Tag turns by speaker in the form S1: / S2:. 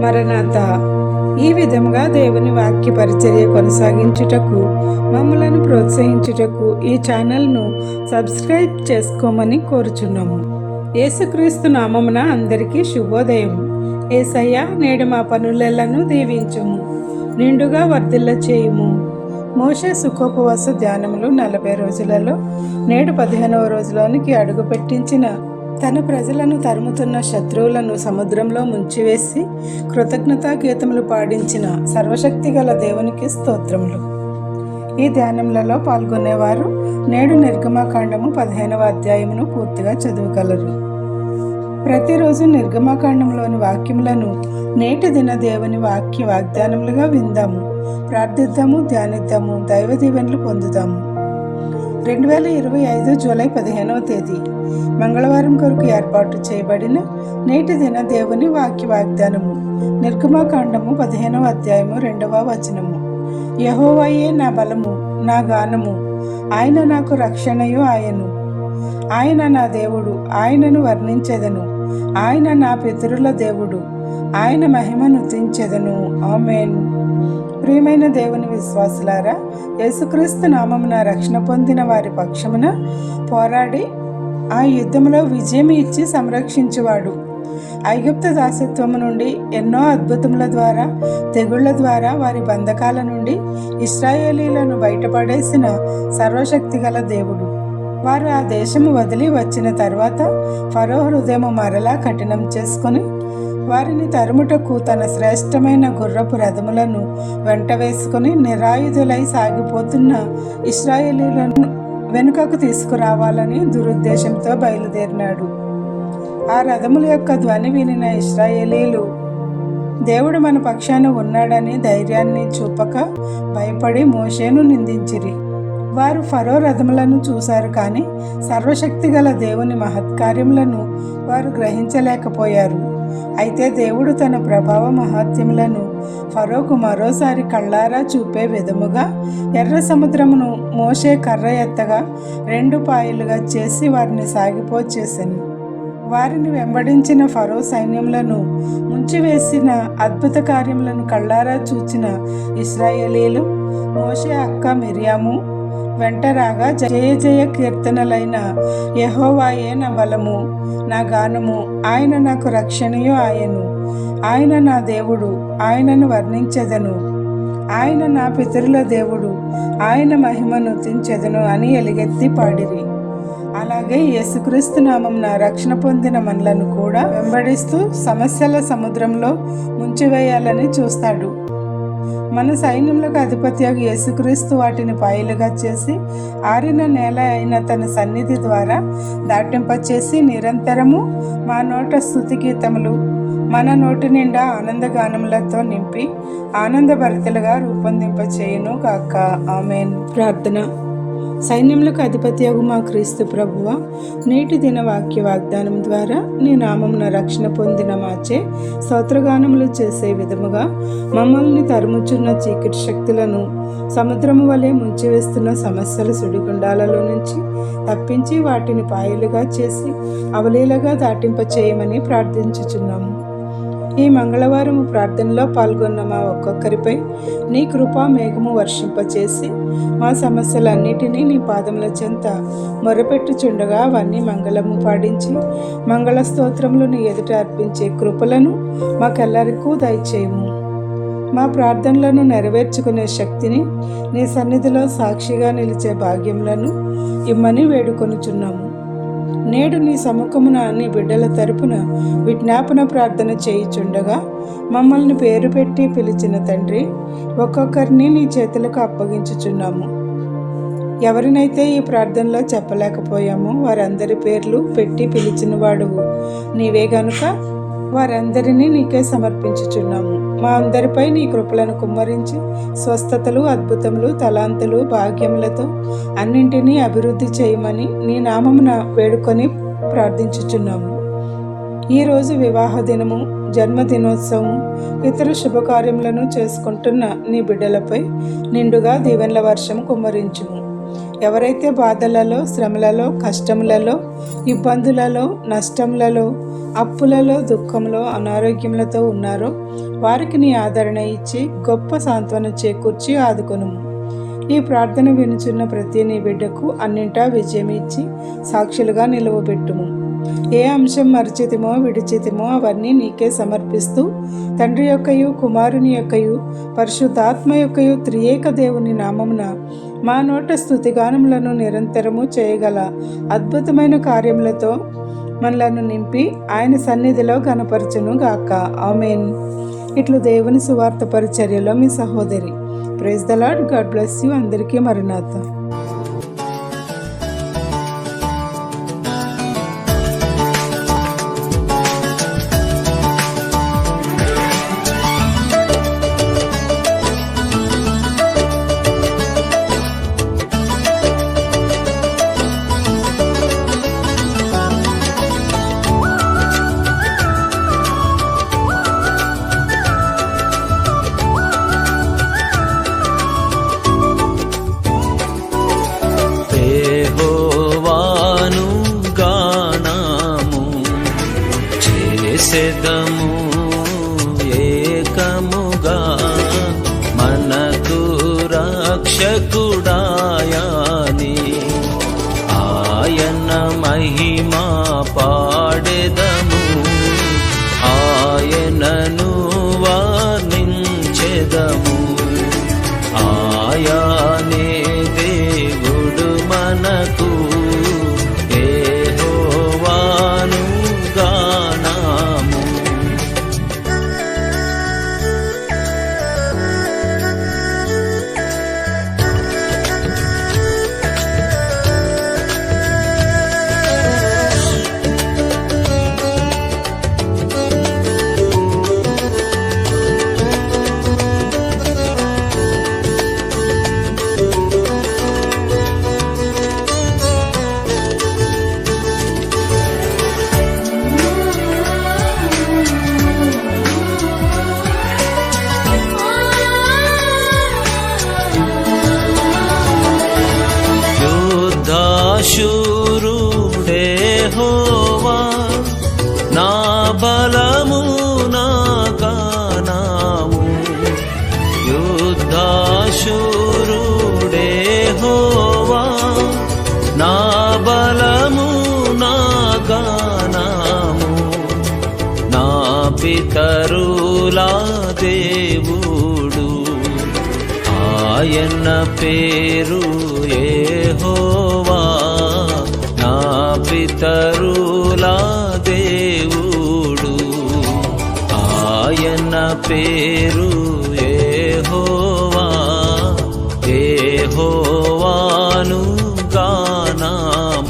S1: మరణాత. ఈ విధముగా దేవుని వాక్య పరిచర్య కొనసాగించుటకు మమ్మలను ప్రోత్సహించుటకు ఈ ఛానల్ను సబ్స్క్రైబ్ చేసుకోమని కోరుచున్నాము. యేసుక్రీస్తు నామమున అందరికీ శుభోదయం. ఏసయ్య నేడు మా పనులను దీవించుము. నిండుగా వర్ధిల్ల చేయుము. మోషే సుఖోపవాస ధ్యానములు నలభై రోజులలో నేడు పదిహేనవ రోజులోనికి అడుగు పెట్టించిన తన ప్రజలను తరుముతున్న శత్రువులను సముద్రంలో ముంచివేసి కృతజ్ఞతా గీతములు పాడించిన సర్వశక్తి గల దేవునికి స్తోత్రములు. ఈ ధ్యానములలో పాల్గొనేవారు నేడు నిర్గమాకాండము పదిహేనవ అధ్యాయమును పూర్తిగా చదవగలరు. ప్రతిరోజు నిర్గమాకాండంలోని వాక్యములను నేటి దిన దేవుని వాక్య వాగ్దానములుగా విందాము. ప్రార్థిద్దాము ధ్యానిద్దాము దైవ దీవెనలు పొందుదాము. రెండు వేల ఇరవై ఐదు జూలై పదిహేనవ తేదీ మంగళవారం కొరకు ఏర్పాటు చేయబడిన నేటి దిన దేవుని వాక్య వాగ్దానము నిర్గమాకాండము పదిహేనవ అధ్యాయము రెండవ వచనము. యహోవాయే నా బలము నా గానము ఆయన నాకు రక్షణయు ఆయను. ఆయన నా దేవుడు ఆయనను వర్ణించెదను. ఆయన నా పితరుల దేవుడు. ఆయన మహిమను దించెదను ఆమెన్. ప్రియమైన దేవుని విశ్వాసులారా యేసుక్రీస్తు నామమున రక్షణ పొందిన వారి పక్షమున పోరాడి ఆ యుద్ధంలో విజయం ఇచ్చి సంరక్షించువాడు. ఐగుప్త దాసత్వము నుండి ఎన్నో అద్భుతముల ద్వారా తెగుళ్ళ ద్వారా వారి బంధకాల నుండి ఇస్రాయేలీలను బయటపడేసిన సర్వశక్తి గల దేవుడు. వారు ఆ దేశము వదిలి వచ్చిన తర్వాత ఫరో హృదయము మరలా కఠినం చేసుకొని వారిని తరుముటకు తన శ్రేష్టమైన గుర్రపు రథములను వెంట వేసుకుని నిరాయుధులై సాగిపోతున్న ఇస్రాయేలీలను వెనుకకు తీసుకురావాలని దురుద్దేశంతో బయలుదేరినాడు. ఆ రథముల యొక్క ధ్వని వినిన ఇస్రాయేలీలు దేవుడు మన పక్షాన ఉన్నాడని ధైర్యాన్ని చూపక భయపడి మోషేను నిందించిరి. వారు ఫరో రథములను చూశారు కానీ సర్వశక్తి గల దేవుని మహత్కార్యములను వారు గ్రహించలేకపోయారు. అయితే దేవుడు తన ప్రభావ మహాత్యములను ఫరోకు మరోసారి కళ్ళారా చూపే విధముగా ఎర్ర సముద్రమును మోసే కర్ర ఎత్తగా రెండు పాయలుగా చేసి వారిని సాగిపోచేసెను వారిని వెంబడించిన ఫరో సైన్యములను ముంచివేసిన అద్భుత కార్యములను కళ్ళారా చూచిన ఇస్రాయేలీలు మోషే అక్క మిరియాము వెంట రాగా జయ జయ కీర్తనలైన యహోవాయే నా బలము నా గానము ఆయన నాకు రక్షణయు ఆయను. ఆయన నా దేవుడు ఆయనను వర్ణించెదను. ఆయన నా పితరుల దేవుడు ఆయన మహిమను తించెదను అని ఎలుగెత్తి పాడిరి. అలాగే యేసుక్రీస్తు నామం నా రక్షణ పొందిన మనలను కూడా వెంబడిస్తూ సమస్యల సముద్రంలో ముంచివేయాలని చూస్తాడు. మన సైన్యములకు అధిపత్యాగ యేసుక్రీస్తు వాటిని పాయలుగా చేసి ఆరిన నేల అయిన తన సన్నిధి ద్వారా దాటింపచేసి నిరంతరము మా నోట స్థుతి గీతములు మన నోటి నిండా ఆనందగానములతో నింపి ఆనందభరితలుగా రూపొందింపచేయును కాక ఆమెన్. ప్రార్థన. సైన్యములకు అధిపత్యగు మా క్రీస్తు ప్రభువ నేటి దిన వాక్య వాగ్దానం ద్వారా నీ నామమున రక్షణ పొందిన మాచే స్తోత్రగానములు చేసే విధముగా మమ్మల్ని తరుముచున్న చీకటి శక్తులను సముద్రము వలె ముంచివేస్తున్న సమస్యల సుడిగుండాలలో నుంచి తప్పించి వాటిని పాయలుగా చేసి అవలీలగా దాటింప చేయమని ప్రార్థించుచున్నాము. ఈ మంగళవారం ప్రార్థనలో పాల్గొన్న మా ఒక్కొక్కరిపై నీ కృపా మేఘము వర్షింపచేసి మా సమస్యలన్నిటినీ నీ పాదముల చెంత మొరపెట్టుచుండగా అవన్నీ మంగళము పాడించి మంగళ స్తోత్రములను ఎదుట అర్పించే కృపలను మాకెల్లరికూ దయచేయము. మా ప్రార్థనలను నెరవేర్చుకునే శక్తిని నీ సన్నిధిలో సాక్షిగా నిలిచే భాగ్యములను ఇమ్మని వేడుకొనుచున్నాము. నేడు నీ సముఖమున నీ బిడ్డల తరపున విజ్ఞాపన ప్రార్థన చేయుచుండగా మమ్మల్ని పేరు పెట్టి పిలిచిన తండ్రి ఒక్కొక్కరిని నీ చేతులకు అప్పగించుచున్నాము. ఎవరినైతే ఈ ప్రార్థనలో చెప్పలేకపోయామో వారందరి పేర్లు పెట్టి పిలిచిన వాడువు నీవే గనుక వారందరినీ నీకే సమర్పించుచున్నాము. మా అందరిపై నీ కృపలను కుమ్మరించి స్వస్థతలు అద్భుతములు తలాంతులు భాగ్యములతో అన్నింటినీ అభివృద్ధి చేయమని నీ నామమున వేడుకొని ప్రార్థించుచున్నాము. ఈరోజు వివాహ దినము జన్మదినోత్సవం ఇతర శుభకార్యములను చేసుకుంటున్న నీ బిడ్డలపై నిండుగా దీవెనల వర్షం కుమ్మరించుము. ఎవరైతే బాధలలో శ్రమలలో కష్టములలో ఇబ్బందులలో నష్టములలో అప్పులలో దుఃఖంలో అనారోగ్యములతో ఉన్నారో వారికి నీ ఆదరణ ఇచ్చి గొప్ప సాంత్వన చేకూర్చి ఆదుకొనుము. ఈ ప్రార్థన వినుచున్న ప్రతి నీ బిడ్డకు అన్నింటా విజయం ఇచ్చి సాక్షులుగా నిలువబెట్టుము. ఏ అంశం మరిచితిమో విడిచితిమో అవన్నీ నీకే సమర్పిస్తూ తండ్రి యొక్కయు కుమారుని యొక్కయు పరిశుద్ధాత్మ యొక్కయు త్రియేక దేవుని నామమున మా నోట స్థుతిగానములను నిరంతరము చేయగల అద్భుతమైన కార్యములతో మనలను నింపి ఆయన సన్నిధిలో కనపరచును గాక. ఆమెన్. ఇట్లు దేవుని సువార్త పరిచర్యలో మీ సహోదరి. Praise the Lord God bless you అందరికీ
S2: మరణాథ చేసెదము ఏకముగా మనకు రక్షకుడాయాని. ఆయన మహిమ పితరులా దేవుడు. ఆయన పేరు యెహోవా. నా పితరులా దేవుడు. ఆయన పేరు యెహోవా. యెహోవా.